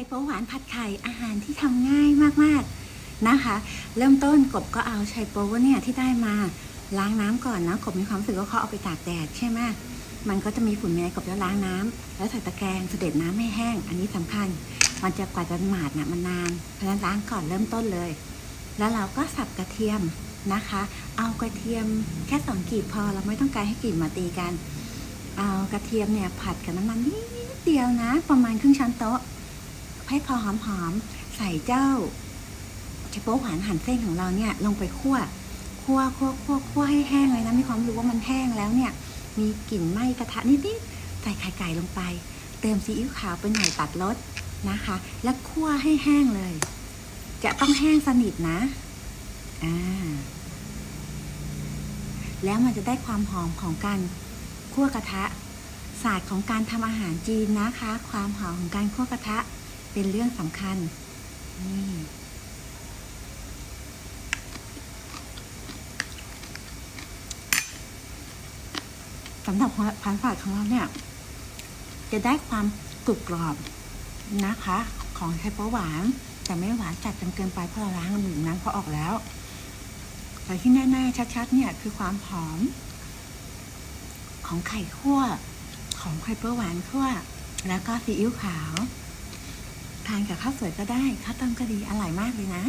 ข่โป๊หวานผัดไข่อาหารที่ทำง่ายมากๆนะคะ เริ่มต้นกบก็เอาไชโป๊เนี่ยที่ได้มาล้างน้ำก่อนนะกบมีความรู้สึกว่าเขาเอาไปตากแดดใช่ไหมมันก็จะมีฝุ่นมีอะไรกบจะล้างน้ำแล้วใส่ตะแกรงเสด็จน้ำให้แห้ง อันนี้สำคัญ มันจะกว่าจะหมาดน่ะมันนานเพราะฉะนั้นล้างก่อนเริ่มต้นเลย แล้วเราก็สับกระเทียมนะคะ เอากระเทียมแค่สองกลีบพอเราไม่ต้องการให้กลีบมาตีกัน เอากระเทียมเนี่ยผัดกับน้ำมันนิดเดียวนะ ประมาณครึ่งช้อนโต๊ะ ให้พอหอมๆ ใส่เจ้าเฉโป๊หวานหั่นเส้นของเราเนี่ยลงไปคั่ว คั่วคั่วคั่วคั่วให้แห้งเลยนะมีความรู้ว่ามันแห้งแล้วเนี่ย มีกลิ่นไหม้กระทะนิดๆ ใส่ไข่ไก่ลงไป เติมซีอิ๊วขาวไปหน่อยตัดรสนะคะ แล้วคั่วให้แห้งเลย จะต้องแห้งสนิทนะ อ่า แล้วมันจะได้ความหอมของการคั่วกระทะศาสตร์ของการทำอาหารจีนนะคะ ความหอมของการคั่วกระทะ เป็นเรื่องสำคัญ นี่สำหรับพันผัดของเราเนี่ย จะได้ความกรุบกรอบนะคะ ของไชโป๊หวาน แต่ไม่หวานจัดจนเกินไปเพราะเราล้างหนึ่งน้ำเขาออกแล้ว แต่ที่แน่ๆชัดๆ เนี่ยคือความหอม ของไข่คั่ว ของไข่เปรี้ยวหวานคั่ว แล้วก็ซีอิ๊วขาว ทานกับข้าวสวยก็ได้ข้าวต้มก็ดีอร่อยมากเลยนะ